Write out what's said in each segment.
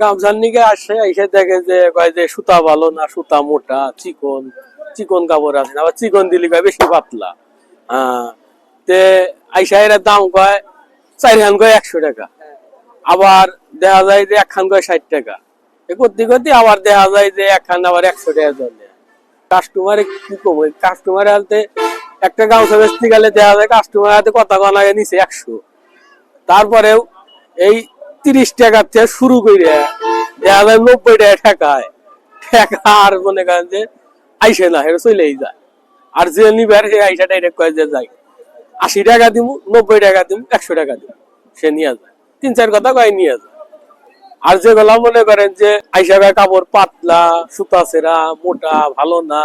গামছার নিকে আসে, এসে দেখে যে, কয় যে সুতা ভালো না, সুতা মোটা, চিকন চিকন কাপড় আছে আবার চিকন দিলি কয় বেশি পাতলা। হ্যাঁ তে আইসা এর দাম কয় চার খান কয় একশো টাকা। আবার দেখা যায় যে এক খান কয় ষাট টাকা। এ করতে করতে আবার দেখা যায় যে এক খান আবার একশো টাকা চলে কাস্টমারে কি কম কাস্টমার হাতে একটা গামছা বেচতে গেলে দেখা যায় কাস্টমার হাতে গণ আগে নিচে একশো। তারপরেও এই তিরিশ টাকা থেকে শুরু করে দেখা যায় নব্বই টাকা ঠেকায়। ঠেকা আর মনে করেন যে আইসে না, হেরে চলেই যায়। আর যে নিবার সে আইসা ডাইরেক্ট কয়ে যে যাই আশি টাকা দিমু, নব্বই টাকা দিমু, একশো টাকা দিব সে নিয়ে যায়। তিন চার কথা কয়ে নিয়ে যায়। আর যেগুলা মনে করেন যে আইসা কাপড় পাতলা, সুতা সেরা, মোটা, ভালো না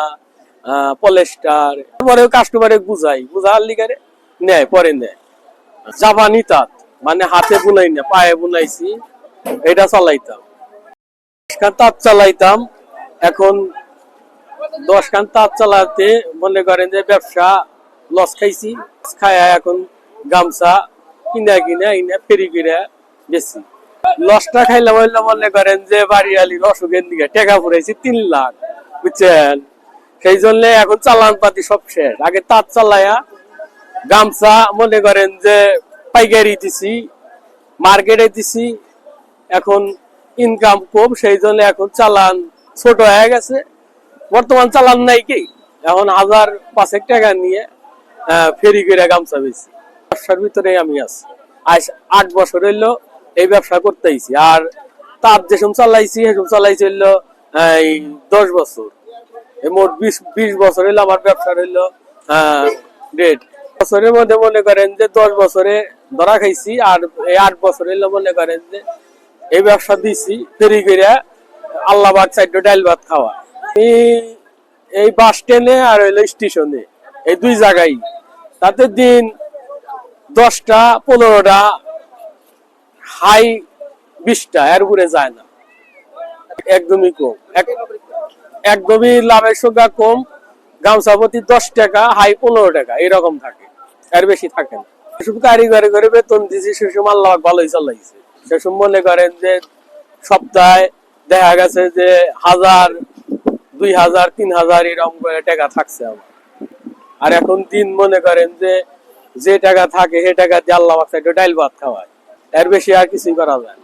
পলেস্টার পরেও কাস্টমারে বুঝাই। বুঝার লিগারে নেয়, পরে নেয়। জাপানি তাঁত। মানে হাতে বুনাই না, পায়ে বুনাইছি। এটা চালাইতাম। তাঁত চালাইতাম। এখন দশ খান তাঁত চালাতে মনে করেন যে ব্যবসা লস খাইছি। খায়া এখন গামছা কিনা কিনা ইনা ফেরি কিনা বেশি লসটা খাইলাম হইলে মনে করেন যে বাড়ি আলির অসুখের দিকে টেকা ফুরাইছি তিন লাখ, বুঝছেন? সেই জন্য এখন চালান পাতি সব শেষ। আগে তাঁত চালায়া গামছা মনে করেন যে পাইকারি দিছি, মার্কেটে দিছি, এখন ইনকাম কম, সেই জন্য এখন চালান ছোট হয়ে গেছে। বর্তমান চালান নাই কি? এখন হাজার পাঁচেক টাকা নিয়ে ফেরি করে গামছা বেশি ব্যবসার ভিতরে আমি আছি। আজ আট বছর হইল এই ব্যবসা করতেইছি আর তার যেসব চালাইছি, সেসব চালাইছি হইল এই দশ বছর। মোট বিশ বিশ বছর হইল আমার ব্যবসা হইল ডেট বছরের মধ্যে মনে করেন যে দশ বছরে ধরা খাইছি আর এই আট বছর হইল মনে করেন যে এই ব্যবসা দিছি ফেরি করে আল্লাহ ভাত চাইড ডাইল ভাত খাওয়া। এই এই বাস স্ট্যান্ডে আর হইল স্টেশনে, এই দুই জায়গায়। তাতে দিন দশটা, পনেরোটা, হাই বিশটা, এর উপরে যায় না। একদমই কম। একদমই লাভের সংখ্যা কম। গামছা প্রতি দশ টাকা, হাই পনেরো টাকা, এরকম থাকে। এর বেশি থাকে না। সেসব কারিগরি করে বেতন দিছি সেসব আল্লাহ ভালোই চালাইছে। সেসব মনে করেন যে সপ্তাহে দেখা গেছে যে হাজার, দুই হাজার, তিন হাজার এরকম করে টাকা থাকছে আমার। আর এখন দিন মনে করেন যে যে টাকা থাকে, সে টাকা দিয়ে আল্লাহ ডাইল ভাত খাওয়ায়। এর বেশি আর কিছুই করা যায়।